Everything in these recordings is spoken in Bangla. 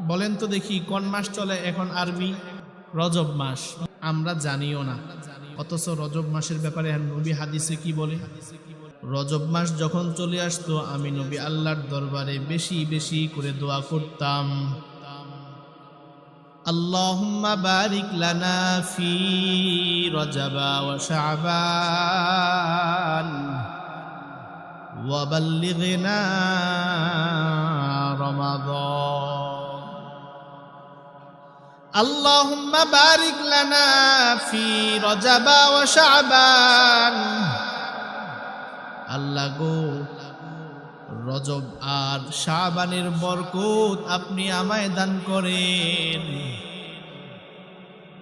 বলেন তো দেখি, কোন মাস চলে এখন আরবি? রজব মাস। আমরা জানিও না। অথচ রজব মাসের ব্যাপারে নবী হাদিসে কি বলে? রজব মাস যখন চলে আসতো, আমি নবী আল্লাহর দরবারে বেশি বেশি করে দোয়া করতাম। আল্লাহুম্মা বারিক লানা ফি রজাবা ওয়া শাবান ওয়া اللهم بارك لنا في رجب وشعبان আল্লাহ গো রজব আর শাবানের বরকত আপনি আমায় দান করেন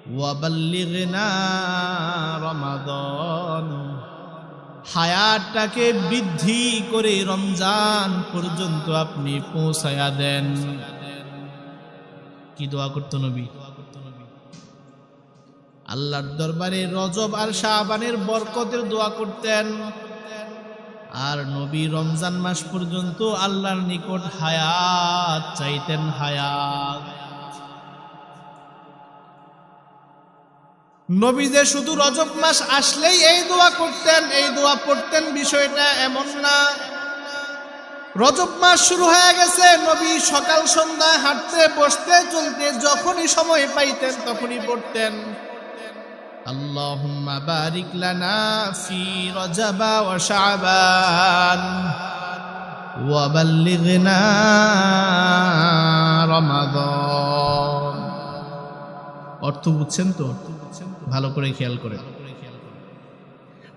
ওয়াবাল্লিগনা রমাদন হায়াতটাকে বৃদ্ধি করে রমজান পর্যন্ত আপনি পৌঁছায়া দেন কি দোয়া করতো নবী আল্লাহর দরবারে রজব আর শাহবানের বরকতের দোয়া করতেন। আর নবী রমজান মাস পর্যন্ত আল্লাহর নিকট হায়াত চাইতেন, হায়াত। নবী যে শুধু রজব মাস আসলেই এই দোয়া করতেন, এই দোয়া পড়তেন বিষয়টা এমন না। রজব মাস শুরু হয়ে গেছে, নবী সকাল সন্ধ্যা হাঁটতে, বসতে, চলতে, যখনই সময় পাইতেন তখনই পড়তেন। اللهم بارك لنا في رجب وشعبان وبلغنا رمضان অর্থ বুঝছেন তো ভালো করে খেয়াল করে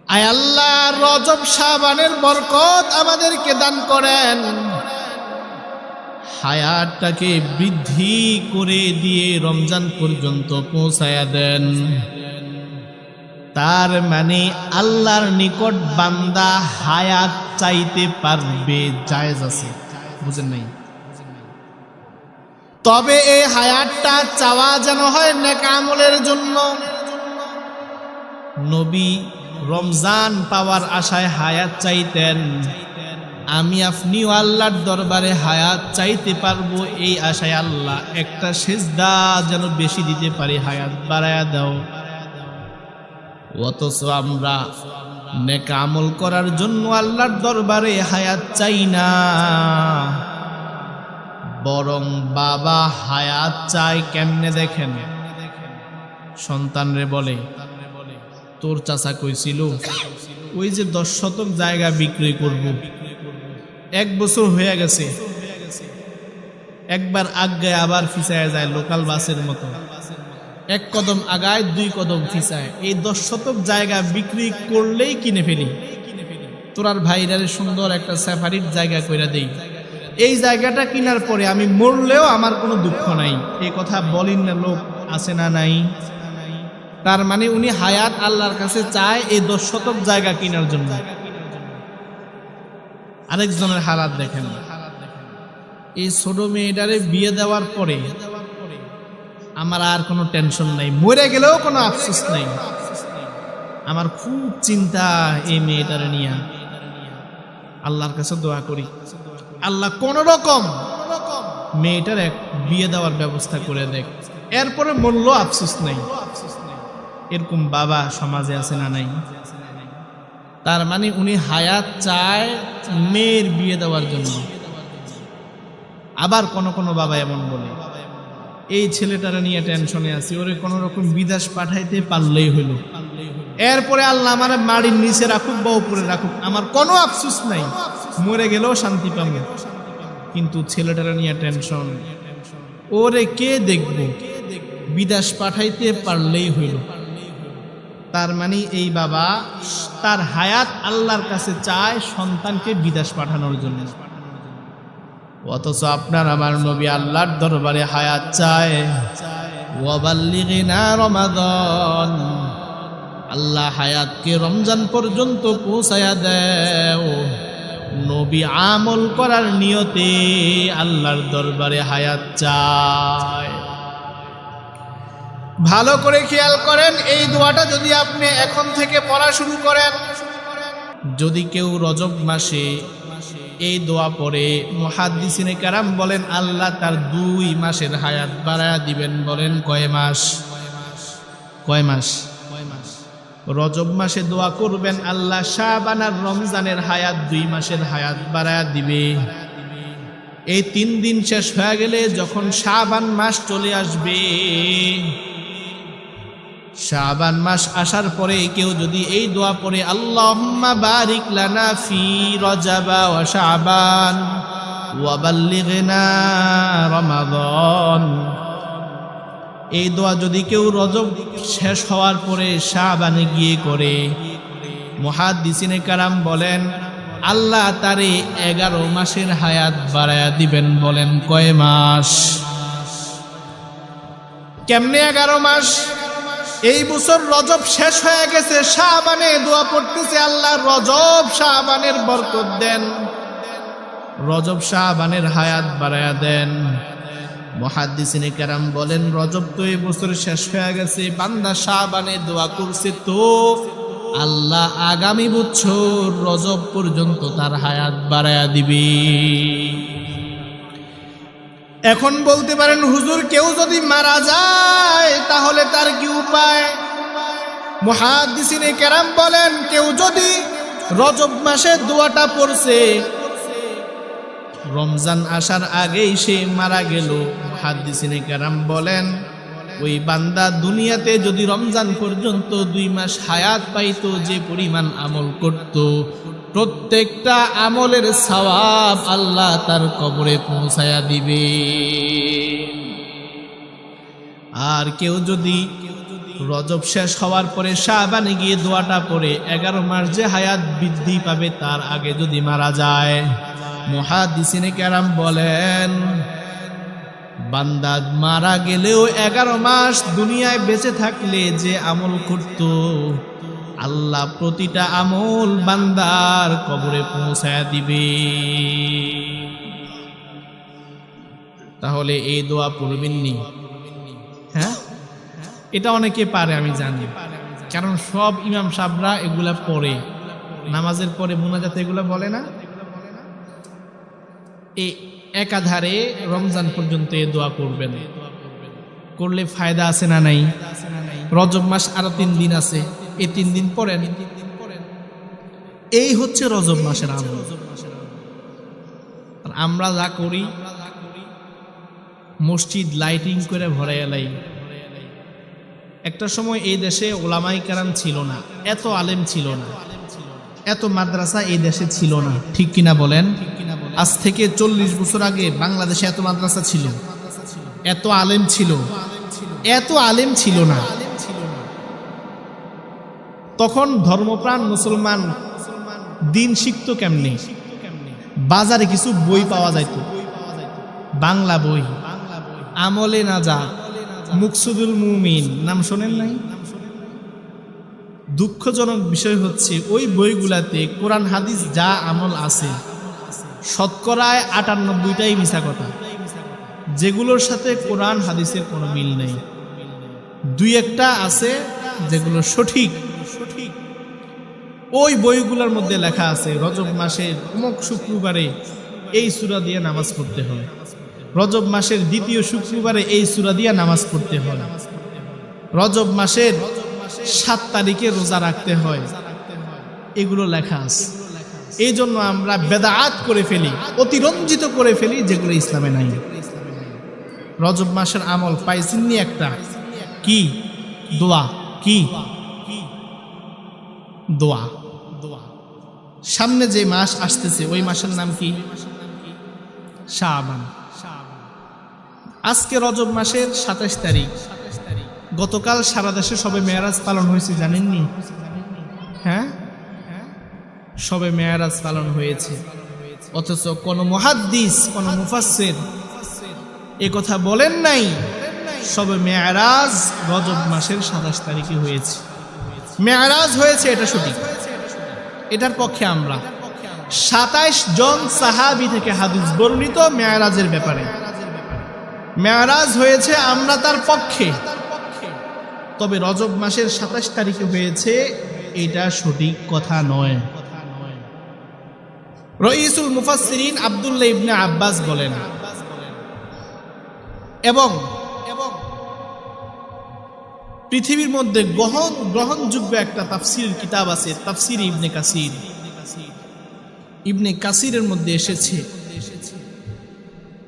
আয় আল্লাহ রজব শাবানের বরকত আমাদেরকে দান করেন হায়াতটাকে বৃদ্ধি করে দিয়ে রমজান পর্যন্ত পৌঁছায়া দেন তার মানে আল্লাহর নিকট বান্দা হায়াত চাইতে পারবে, জায়েজ আছে। বুঝেন নাই? তবে এই হায়াতটা চাওয়া যেন হয় নেকামলের জন্য। নবী রমজান পাওয়ার আশায় হায়াত চাইতেন। আমি আপনিও আল্লাহর দরবারে হায়াত চাইতে পারব এই আশায় আল্লাহ একটা সেজদা যেন বেশি দিতে পারি। হায়াত বাড়ায়া দাও। অথচ আমরা নেক আমল করার জন্য আল্লাহর দরবারে হায়াত চাই না। বরং বাবা হায়াত চাই কেমনে দেখেন? সন্তানরে বলে, তোর চাচা কইছিল, ওই যে দশ শতক জায়গা বিক্রি করব। এক বছর হয়ে গেছে। একবার আজ্ঞায় আবার ফিসায় যায় লোকাল বাসের মতো। এক কদম আগায়, দুই কদম ফিসায়। এই দশ শতক জায়গা বিক্রি করলেই কিনে ফেলি। তোরার ভাইরারে সুন্দর একটা স্যাফারির জায়গা কইরা দেই। এই জায়গাটা কেনার পরে আমি মরলেও আমার কোনো দুঃখ নাই। এই কথা বলেন না লোক, আছে না নাই। তার মানে উনি হায়াত আল্লাহর কাছে চায় এই দশ শতক জায়গা কেনার জন্য। আরেকজনের হালাত দেখেন। এই ছোট মেয়েটারে বিয়ে দেওয়ার পরে আমার আর কোনো টেনশন নাই। মরে গেলেও কোনো আফসোস নাই। আমার খুব চিন্তা এই মেয়েটার নিয়ে। আল্লাহর কাছে দোয়া করি। আল্লাহ কোন রকম মেয়েটার এক বিয়ে দেওয়ার ব্যবস্থা করে দেখ। এরপরে মূল্য আফসোস নাই। এরকম বাবা সমাজে আছে না নাই? তার মানে উনি হায়াত চায় মেয়ের বিয়ে দেওয়ার জন্য। আবার কোন কোন বাবা এমন বলে। এই ছেলেটারা নিয়ে টেনশনে আছি। ওরে কোনো রকম বিদেশ পাঠাইতে পারলেই হইল। এরপরে আল্লাহ আমার মাড়ির নিচে রাখুক বা উপরে রাখুক, আমার কোনো আফসুস নাই। মরে গেলেও শান্তি পাবো কিন্তু ছেলেটারা নিয়ে টেনশন। ওরে কে দেখব? বিদেশ পাঠাইতে পারলেই হইল। তার মানে এই বাবা তার হায়াত আল্লাহর কাছে চায় সন্তানকে বিদেশ পাঠানোর জন্য। অথচ আপনার আমার নবী আল্লাহর দরবারে হায়াত চায়। ওয়াবাল্লিগিনা রমাদান। আল্লাহ হায়াতকে রমজান পর্যন্ত পৌঁছায়া দেও। নবী আমল করার নিয়তে আল্লাহর দরবারে হায়াত চায়। ভালো করে খেয়াল করেন, এই দোয়াটা যদি আপনি এখন থেকে পড়া শুরু করেন। যদি কেউ রজব মাসে এই দোয়া পরে মহাদিসিনে কারাম বলেন, আল্লাহ তার দুই মাসের হায়াত বাড়ায়া দিবেন বলেন, কয় মাস? কয় মাস? রজব মাসে দোয়া করবেন, আল্লাহ শাহবান আর রমজানের হায়াত দুই মাসের হায়াত বাড়ায়া দিবে। এই তিন দিন শেষ হয়ে গেলে যখন শাহবান মাস চলে আসবে শাবান মাস আসার পরে কেউ যদি এই দোয়া পড়ে, আল্লাহুম্মা বারিক লানা ফি রজাবা ওয়া শাবান রমাদান। এই দোয়া যদি কেউ রজব শেষ হওয়ার পরে শাবানে গিয়ে করে। মুহাদ্দিসিনে কারাম বলেন, আল্লাহ তারে এগারো মাসের হায়াত বাড়ায়া দিবেন বলেন কয় মাস? কেমনে এগারো মাস? এই বছর রজব শেষ হয়ে গেছে। শাহবানে দোয়া পড়তেছে আল্লাহ, রজব শাহবানের বরকত দেন। রজব শাহবানের হায়াত বাড়ায়া দেন। মহাদ্দিসিনে কেরাম বলেন, রজব তো এই বছর শেষ হয়ে গেছে, বান্দা শাহবানে দোয়া করছে তো আল্লাহ আগামী বছর রজব পর্যন্ত তার হায়াত বাড়ায়া দিবে। এখন বলতে পারেন, হুজুর কেউ যদি মারা যায়, তাহলে তার কি উপায়? মহাদিসিনে কেরাম বলেন, কেউ যদি রজব মাসে দোয়াটা পড়ছে, রমজান আসার আগেই সে মারা গেল। মহাদিসিনে কেরাম বলেন, ওই বান্দা দুনিয়াতে যদি রমজান পর্যন্ত দুই মাস হায়াত পাইতো, যে পরিমাণ আমল করত প্রত্যেকটা আমলের সওয়াব আল্লাহ তার কবরে পৌঁছায়া দিবে। আর কেউ যদি রজব শেষ হওয়ার পরে শাহবানে গিয়ে দোয়াটা পড়ে, এগারো মাস যে হায়াত বৃদ্ধি পাবে তার আগে যদি মারা যায়। মহাদিসিনে কেরাম বলেন, বান্দা মারা গেলেও এগারো মাস দুনিয়ায় বেঁচে থাকলে যে আমল করত আল্লাহ প্রতিটা আমল বান্দার কবরে পৌঁছায় দিবে। তাহলে এই দোয়া পড়বেননি হ্যাঁ? এটা অনেকে পারে, আমি জানি। কারণ সব ইমাম সাবরা এগুলা পড়ে। নামাজের পরে মুনাজাতে এগুলা বলে না? এই একাধারে রমজান পর্যন্ত এ দোয়া করবেন। করলে ফায়দা আছে না নাই? রজব মাস আরও তিন দিন আছে। এই তিন দিন পরেন। এই হচ্ছে রজব মাসের আমল। আমরা যা করি, মসজিদ লাইটিং করে ভরে এলাই একটা সময় এই দেশে ওলামাই কারাম ছিল না, এত আলেম ছিল না, এত মাদ্রাসা এই দেশে ছিল না। ঠিক কিনা বলেন? আজ থেকে চল্লিশ বছর আগে বাংলাদেশে এত মাদ্রাসা ছিল, এত আলেম ছিল, এত আলেম ছিল না। তখন ধর্মপ্রাণ মুসলমান দিন শিখতো কেমনে? বাজারে কিছু বই পাওয়া যাইত। বাংলা বই। আমলে না যা। মুকসুদুল মুমিন। নাম শোনেন নাই? দুঃখজনক বিষয় হচ্ছে, ওই বইগুলাতে কোরআন, হাদিস যা আমল আছে, শতকরায় আটানব্বইটাই মিশা কথা। যেগুলোর সাথে কোরআন, হাদিসের কোনো মিল নেই। দুই একটা আছে যেগুলো সঠিক সঠিক ওই বইগুলোর মধ্যে লেখা আছে, রজব মাসের অমুক শুক্রবারে এই সুরা দিয়ে নামাজ পড়তে হয়। রজব মাসের দ্বিতীয় শুক্রবারে এই সুরা দিয়ে নামাজ পড়তে হয়। রজব মাসের সাত তারিখে রোজা রাখতে হয়। এগুলো লেখা আছে। এই জন্য আমরা বেদায়াত করে ফেলি, অতিরঞ্জিত করে ফেলি যেগুলো ইসলামে নাই। রজব মাসের আমল পাইছেননি একটা। কি? দোয়া। কি? দোয়া। সামনে যে মাস আসতেছে, ওই মাসের নাম কি? শাবান। আজকে রজব মাসের সাতাশ তারিখ। গতকাল সারা দেশে সবে মেয়ারাজ পালন হয়েছে, জানেননি? হ্যাঁ? সবে মেয়ারাজ পালন হয়েছে। অথচ কোন মহাদ্দিস, কোন মুফাসের এ কথা বলেন নাই। সবে মেয়ারাজ রজব মাসের সাতাশ তারিখে হয়েছে। মেয়ারাজ হয়েছে, এটা সঠিক। এটার পক্ষে আমরা। সাতাইশ জন সাহাবি থেকে হাদিস বর্ণিত মেয়ারাজের ব্যাপারে। মেয়ারাজ হয়েছে আমরা তার পক্ষে। তবে রজব মাসের সাতাশ তারিখে হয়েছে, এটা সঠিক কথা নয়। রইসুল মুফাসসিরিন আব্দুল্লাহ ইবনে আব্বাস বলেন এবং এবং পৃথিবীর মধ্যে গ্রহণ, গ্রহণযোগ্য একটা তাফসির কিতাব আছে, তাফসির ইবনে কাসির। ইবনে কাসিরের মধ্যে এসেছে।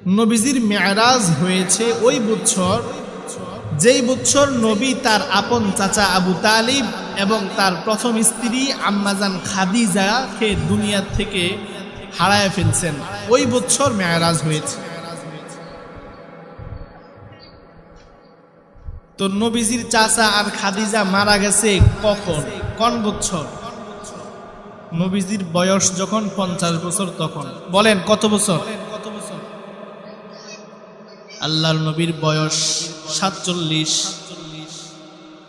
নবীজির মেয়ারাজ হয়েছে ওই বছর যেই বছর নবী তার আপন চাচা আবু তালিব এবং তার প্রথম স্ত্রী আম্মাজান খাদিজাকে দুনিয়া থেকে হারায় ফেলছেন। ওই বছর মেয়ারাজ হয়েছে। তো নবীজির চাচা আর খাদিজা মারা গেছে কখন? কোন বছর? নবীজির বয়স যখন পঞ্চাশ বছর তখন। বলেন, কত বছর? আল্লাহর নবীর বয়স সাতচল্লিশ।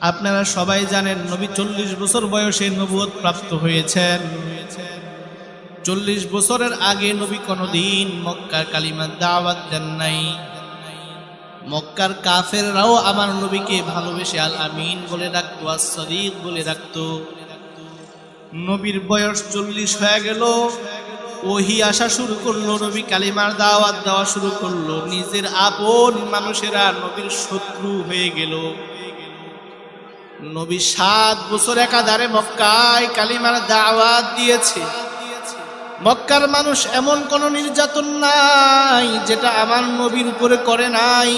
আপনারা সবাই জানেন, নবী চল্লিশ বছর বয়সে নবুয়ত প্রাপ্ত হয়েছেন। চল্লিশ বছরের আগে নবী কোনোদিন মক্কার কালিমার দাওয়াত দেন নাই। মক্কার কাফেররাও আমার নবীকে ভালোবেসে আল আমিন বলে ডাকতো আর সদিক বলে ডাকতো। নবীর বয়স চল্লিশ হয়ে গেল। ওহি আসা শুরু করল, নবী কালিমার দাওয়াত দেওয়া শুরু করল। নিজের আপন মানুষেরা নবীর শত্রু হয়ে গেল। নবী সাত বছর একাধারে মক্কায় কালিমার দাওয়াত দিয়েছে। মক্কার মানুষ এমন কোন নির্যাতন নাই যেটা আমার নবীর উপরে করে নাই।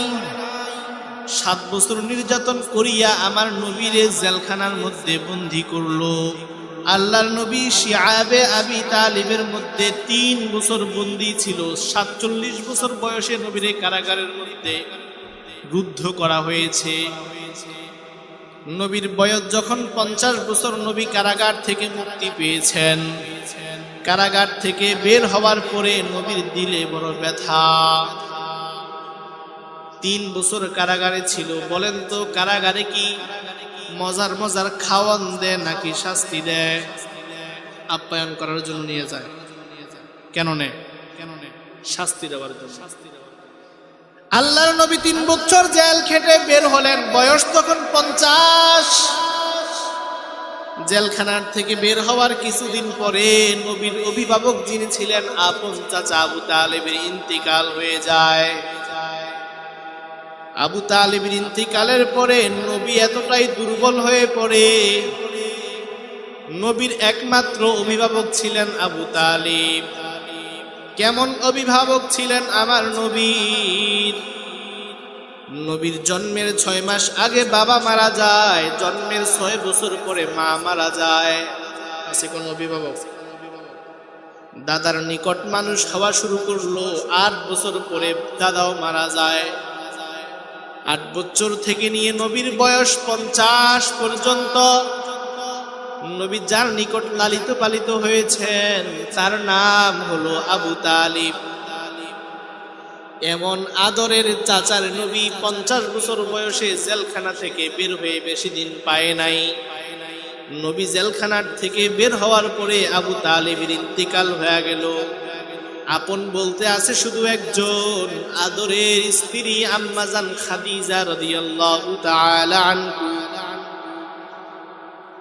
সাত বছর নির্যাতন করিয়া আমার নবীরে জেলখানার মধ্যে বন্দি করল। আল্লাহর নবী শিয়াবে আবি তালিবের মধ্যে তিন বছর বন্দি ছিল। সাতচল্লিশ বছর বয়সে নবীরে কারাগারের মধ্যে রুদ্ধ করা হয়েছে। নবীর বয়স যখন পঞ্চাশ বছর নবী কারাগার থেকে মুক্তি পেয়েছেন। কারাগার থেকে বের হওয়ার পরে নবীর দিলে বড় ব্যথা। তিন বছর কারাগারে ছিল। বলেন তো, কারাগারে কি মজার মজার খাওয়ান দেয় নাকি শাস্তি দেয়? আপ্যায়ন করার জন্য নিয়ে যায়। কেন নেয়? শাস্তি দেওয়ার জন্য। আল্লাহর নবী তিন বছর জেল খেটে বের হলেন। বয়স তখন পঞ্চাশ। জেলখানার থেকে বের হওয়ার কিছুদিন পরে নবীর অভিভাবক যিনি ছিলেন, আপন চাচা আবু তালেবের ইন্তিকাল হয়ে যায়। আবু তালিবের ইন্তিকালের পরে নবী এতটাই দুর্বল হয়ে পড়ে। নবীর একমাত্র অভিভাবক ছিলেন আবু তালিব। কেমন অভিভাবক ছিলেন আমার নবীর? নবীর জন্মের ছয় মাস আগে বাবা মারা যায়, জন্মের ছয় বছর পরে মা মারা যায়। আছে কোন অভিভাবক দাদার নিকট মানুষ হওয়া শুরু করল, আট বছর পরে দাদাও মারা যায়। আট বছর থেকে নিয়ে নবীর বয়স পঞ্চাশ পর্যন্ত। নবী যার নিকট লালিত পালিত হয়েছেন, তার নাম হলো আবু তালিব। এমন আদরের চাচার নবী পঞ্চাশ বছর বয়সে জেলখানা থেকে বের হয়ে বেশি দিন পায় নাই। নবী জেলখানার থেকে বের হওয়ার পরে আবু তালিবের ইন্তিকাল হয়ে গেল। আপন বলতে আছে শুধু একজন, আদরের স্ত্রী আম্মাজান খাদিজা রাদিয়াল্লাহু তাআলা আনহু।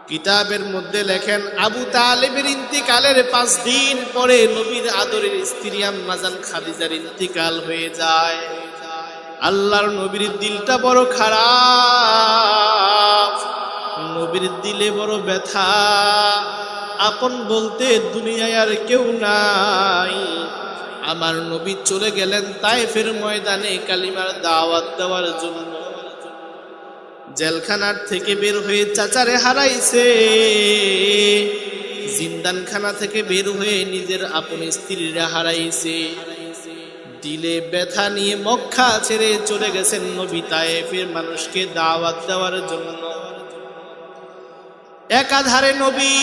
কিতাবের মধ্যে লেখেন, আবু তালেবের ইন্তিকালের পাঁচ দিন পরে নবীর আদরের স্ত্রী আম্মাজান খাদিজার ইন্তিকাল হয়ে যায়। আল্লাহর নবীর দিলটা বড় খারাপ, নবীর দিলে বড় ব্যথা। আপন বলতে দুনিয়ায় আর কেউ নাই। আমার নবী চলে গেলেন তাইফের ময়দানে কালিমার দাওয়াত দেওয়ার জন্য। জেলখানার থেকে বের হয়ে চাচারে হারাইছে। জিন্দানখানা থেকে বের হয়ে নিজের আপন স্ত্রীরা হারাইছে। দিলে ব্যথা নিয়ে মক্কা ছেড়ে চলে গেছেন নবী তায়েফের মানুষকে দাওয়াত দেওয়ার জন্য। একাধারে নবী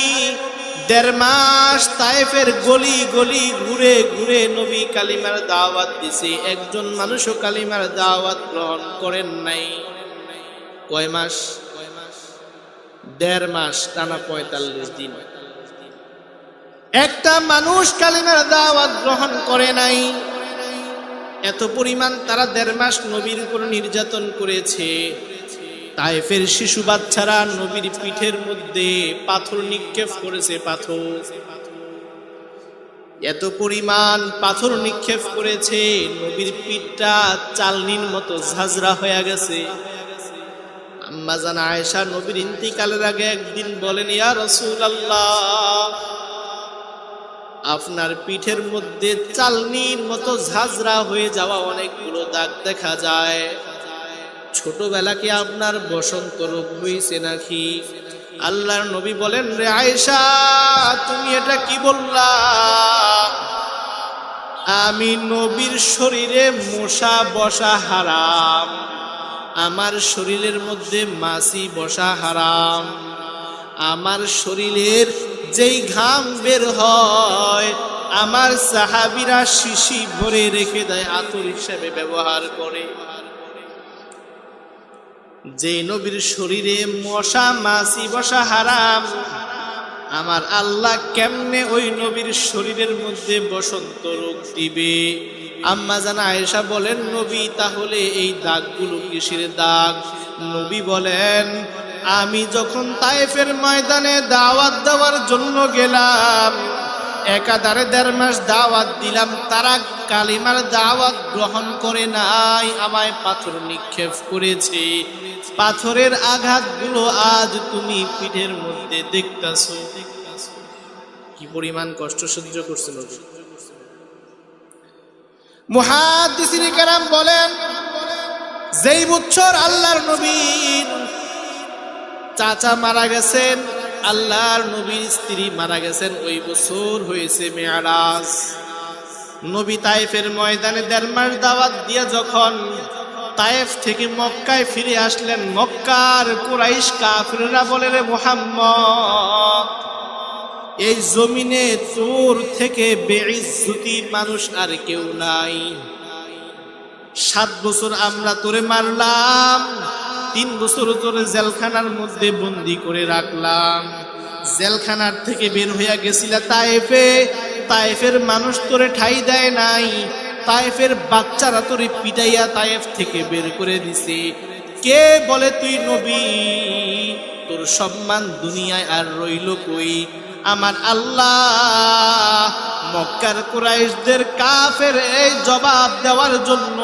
দেড় মাস তায়েফের গলি গলি ঘুরে ঘুরে নবী কালিমার দাওয়াত দিছে। একজন মানুষও কালিমার দাওয়াত গ্রহণ করেন নাই। কয় মাস? দেড় মাস, টানা পঁয়তাল্লিশ দিন। একটা মানুষ কালিমার দাওয়াত গ্রহণ করে নাই। এত পরিমাণ তারা দেড় মাস নবীর উপর নির্যাতন করেছে। তাইফের শিশু বাচ্চারা নবীর পিঠের মধ্যে পাথর নিক্ষেপ করেছে, পাথর। এত পরিমাণ পাথর নিক্ষেপ করেছে, নবীর পিঠটা চালনির মতো ঝাঁঝরা হয়ে গেছে। আম্মা জান আয়েশা নবীর ইন্তিকালের আগে একদিন বলেন, ইয়া রসুল আপনার পিঠের মধ্যে চালনির মতো ঝাঁঝরা হয়ে যাওয়া অনেকগুলো দাগ দেখা যায়। ছোটবেলা কি আপনার বসন্ত রোগ হয়েছে নাকি? আল্লাহর নবী বলেন, রে আয়েশা, তুমি এটা কি বললা? আমি নবীর শরীরে মশা বসা হারাম। আমার শরীরের মধ্যে মাছি বসা হারাম। আমার শরীরের যেই ঘাম বের হয়, আমার সাহাবিরা শিশি ভরে রেখে দেয়, আতর হিসেবে ব্যবহার করে। যে নবীর শরীরে মশা, মাছি বসা হারাম। আমার আল্লাহ কেমনে ওই নবীর শরীরের মধ্যে বসন্ত রোগ দিবে? আম্মা জানা আয়েশা বলেন, নবী, তাহলে এই দাগগুলো কিসের দাগ? নবী বলেন, আমি যখন তায়েফের ময়দানে দাওয়াত দেওয়ার জন্য গেলাম, একাধারে দেড় মাস দাওয়াত দিলাম, তারা কালিমার দাওয়াত গ্রহণ করে নাই, আমায় পাথর নিক্ষেপ করেছে। পাথরের আঘাতগুলো আজ তুমি পিঠের মধ্যে দেখতাছো। কি পরিমাণ কষ্ট সহ্য করছে নবী। মুহাদ্দিসিনে কেরাম বলেন, যেই বছর আল্লাহর নবীর চাচা মারা গেছেন, আল্লাহর নবীর স্ত্রী মারা গেছেন, ওই বছর হয়েছে মেয়ারাজ। নবী তাইফের ময়দানে দেড় মাস দাওয়াত দিয়ে যখন তায়েফ থেকে মক্কায় ফিরে আসলেন, মক্কার কুরাইশ কাফিররা বলে, রে মোহাম্মদ এই জমিনে তোর থেকে বেইজ্জতি মানুষ আর কেউ নাই। সাত বছর আমরা তোরে মারলাম, তিন বছর তোরে জেলখানার মধ্যে বন্দি করে রাখলাম। জেলখানার থেকে বের হইয়া গেছিলা তায়েফে, তায়েফের মানুষ তোরে ঠাই দেয় নাই। তায়েফের বাচ্চারা তোরে পিটাইয়া তায়েফ থেকে বের করে দিছে। কে বলে তুই নবী? তোর সম্মান দুনিয়ায় আর রইল কই? আমার আল্লাহ মক্কার কুরাইশদের কাফের এই জবাব দেওয়ার জন্য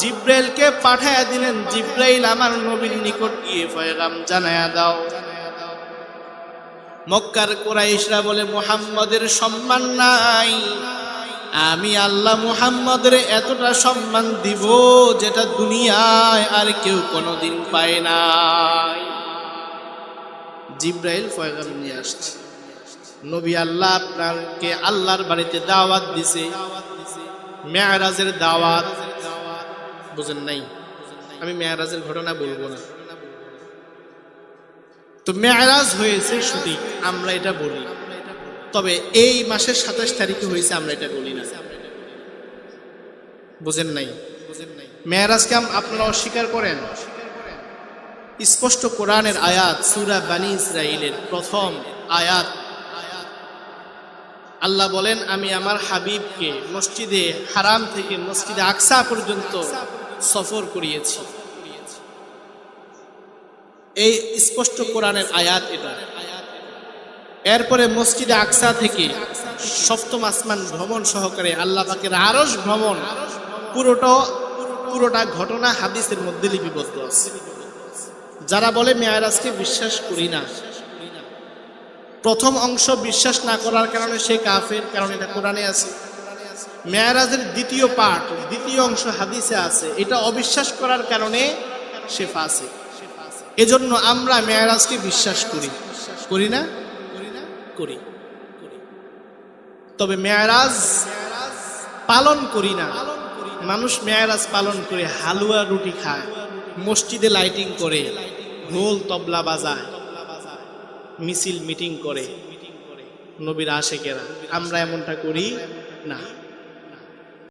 জিব্রাইলকে পাঠায়া দিলেন। জিব্রাইল আমার নবীর নিকট গিয়ে ফয়গাম জানায়া দাও। মক্কার কুরাইশরা বলে, মুহাম্মদের সম্মান নাই। আমি আল্লাহ মুহাম্মদের এতটা সম্মান দিব যেটা দুনিয়ায় আর কেউ কোনোদিন পায় নাই। জিব্রাইল ফয়গাম নিয়ে আসছে। নবী আল্লাহ আপনাকে আল্লাহর বাড়িতে দাওয়াত দিছে। মেয়ারাজের দাওয়াত। বুঝেন নাই? আমি মেয়ারাজের ঘটনা বলব না। তো মেয়ারাজ হয়েছে শুধু আমরা এটা বলি। তবে এই মাসের সাতাশ তারিখে হয়েছে, আমরা এটা বলি না। বুঝেন নাই? মেয়ারাজকে আপনারা অস্বীকার করেন? স্পষ্ট কোরআনের আয়াত, সুরা বানি ইসরাইলের প্রথম আয়াত আল্লাহ বলেন, আমি আমার হাবিবকে মসজিদে হারাম থেকে মসজিদে আকসা পর্যন্ত সফর করিয়েছি। এই স্পষ্ট কোরআনের আয়াত এটা। এরপরে মসজিদে আকসা থেকে সপ্তম আসমান ভ্রমণ সহকারে আল্লাহ পাকের আরস ভ্রমণ পুরোটা পুরোটা ঘটনা হাদিসের মধ্যে লিপিবদ্ধ আছে। যারা বলে, মেয়ারাজকে বিশ্বাস করি না। প্রথম অংশ বিশ্বাস না করার কারণে সে কাফের, কারণ এটা কোরআনে আছে। মেয়ারাজের দ্বিতীয় পার্ট দ্বিতীয় অংশ হাদিসে আছে। এটা অবিশ্বাস করার কারণে সে ফাঁসে এজন্য আমরা মেয়ারাজকে বিশ্বাস করি। না করি না? করি। তবে মেয়ারাজ পালন করি না। মানুষ মেয়ারাজ পালন করে হালুয়া রুটি খায়, মসজিদে লাইটিং করে, ঢোল তবলা বাজায়। মিছিল মিটিং করে নবীর আশেকেরা। আমরা এমনটা করি না।